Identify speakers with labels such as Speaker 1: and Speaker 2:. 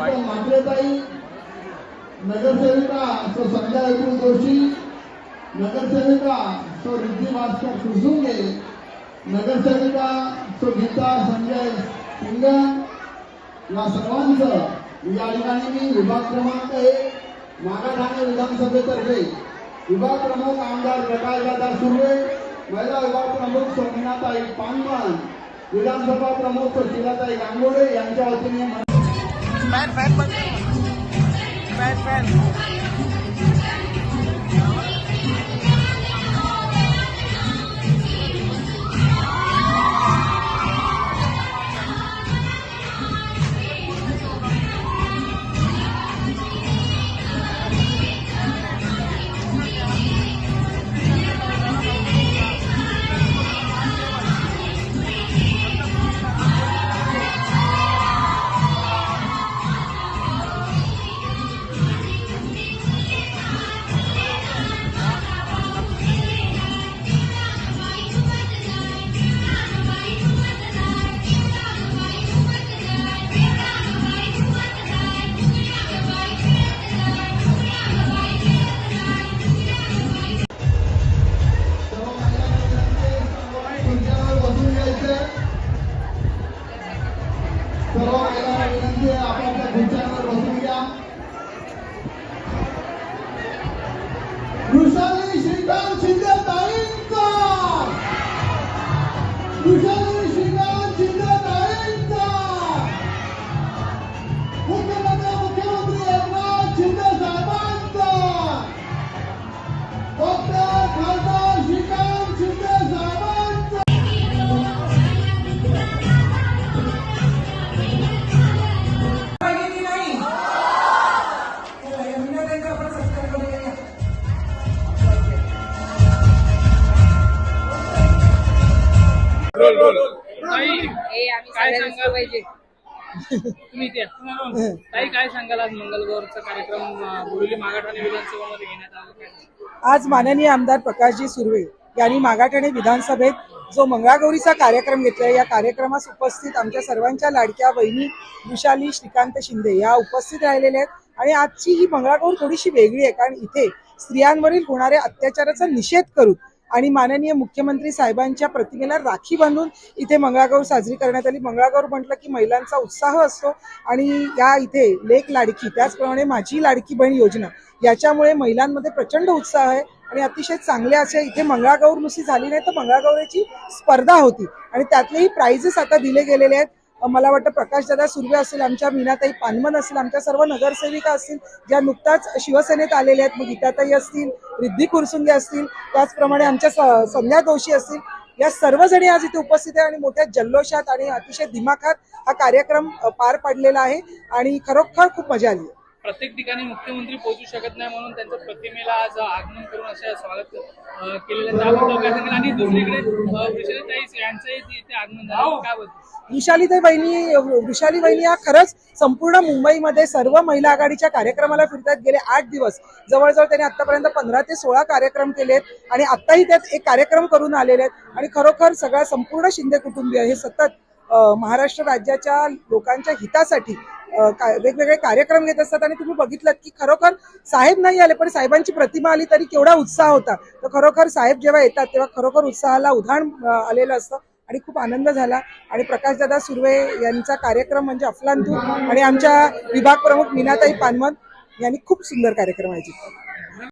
Speaker 1: मात्रेताई नगरसेविका सो संध्या एकूण जोशी नगरसेविका सो रिद्धी भास्कर कुसुंगे नगरसेविका सो गीता संजय सिंगण या सर्वांचं या ठिकाणी मी विभाग क्रमांक एक मागा ठाणे विधानसभेतर्फे विभाग प्रमुख आमदार प्रकाश प्रकाशदादा सुर्वे महिला विभाग प्रमुख सोमनाथाई पानमान विधानसभा प्रमुख सुशीलाताई गांगोडे यांच्या वतीने मन- सर्व
Speaker 2: يا حبيبي
Speaker 3: ताई
Speaker 4: हे आम्ही
Speaker 3: काय
Speaker 4: सगळ्यांना
Speaker 3: सांगाल?
Speaker 4: पाहिजे
Speaker 3: तुम्ही ताई काय सांगाल आज मंगलगौरचा कार्यक्रम बोरिवली मागाठाणे विधानसभामध्ये घेण्यात आला काय?
Speaker 2: आज माननीय आमदार प्रकाशजी सुर्वे यांनी मागाठाणे विधानसभेत जो मंगळागौरीचा कार्यक्रम घेतला या कार्यक्रमास उपस्थित आमच्या सर्वांच्या लाडक्या बहिणी विशाली श्रीकांत शिंदे या उपस्थित राहिलेल्या आहेत. आणि आजची ही मंगळागौर थोडीशी वेगळी आहे कारण इथे स्त्रियांवरील होणाऱ्या अत्याचाराचा निषेध करून आणि माननीय मुख्यमंत्री साहेबांच्या प्रतिमेला राखी बांधून इथे मंगळागौर साजरी करण्यात आली. मंगळागौर म्हटलं की महिलांचा उत्साह असतो आणि या इथे लेख लाडकी त्याचप्रमाणे माझी लाडकी बहीण योजना याच्यामुळे महिलांमध्ये प्रचंड उत्साह आहे आणि अतिशय चांगले असे इथे मंगळागौर नुसती झाली नाही तर मंगळागौरीची स्पर्धा होती आणि त्यातलेही प्राइजेस आता दिले गेलेले आहेत. मला वाटतं प्रकाशदादा सुर्वे असतील आमच्या मीनाताई पानमन असतील आमच्या सर्व नगरसेविका असतील ज्या नुकताच शिवसेनेत आलेल्या आहेत मग गीताताई असतील रिद्धी कुरसुंगे असतील त्याचप्रमाणे आमच्या स- संध्या दोषी असतील या सर्वजणी आज इथे उपस्थित आहे आणि मोठ्या जल्लोषात आणि अतिशय दिमाखात हा कार्यक्रम पार पडलेला आहे आणि खरोखर खूप मजा आली आहे.
Speaker 3: प्रत्येक ठिकाणी मुख्यमंत्री पोहोचू शकत नाही म्हणून त्यांच्या प्रतिमेला आज आगमन करून असं स्वागत केलेलं. त्याबद्दल काय सांगाल आणि दुसरीकडे अं, वृषालीताई यांचंही इथे आगमन झालं. काय बोलतो
Speaker 2: वृषालीताई बहिणी वृषाली बहिणी या खरंच संपूर्ण मुंबईमध्ये सर्व महिला आघाडीच्या कार्यक्रमाला फिरतात. गेले आठ दिवस. जवळजवळ त्यांनी आतापर्यंत पंधरा ते सोळा कार्यक्रम केलेत आणि आत्ताही त्यात एक कार्यक्रम करून आलेले आहेत. आणि खरोखर सगळा संपूर्ण शिंदे कुटुंबीय हे सतत महाराष्ट्र राज्याच्या लोकांच्या हितासाठी वेगवेगळे कार्यक्रम घेत असतात आणि तुम्ही बघितलं की खरोखर साहेब नाही आले पण साहेबांची प्रतिमा आली तरी केवढा उत्साह होता. तर खरोखर साहेब जेव्हा येतात तेव्हा खरोखर उत्साहाला उधाण आलेलं असतं आणि खूप आनंद झाला. आणि प्रकाशदादा सुर्वे यांचा कार्यक्रम म्हणजे अफलांतून आणि आमच्या विभाग प्रमुख मीनाताई पानमन यांनी खूप सुंदर कार्यक्रम आयोजित केला.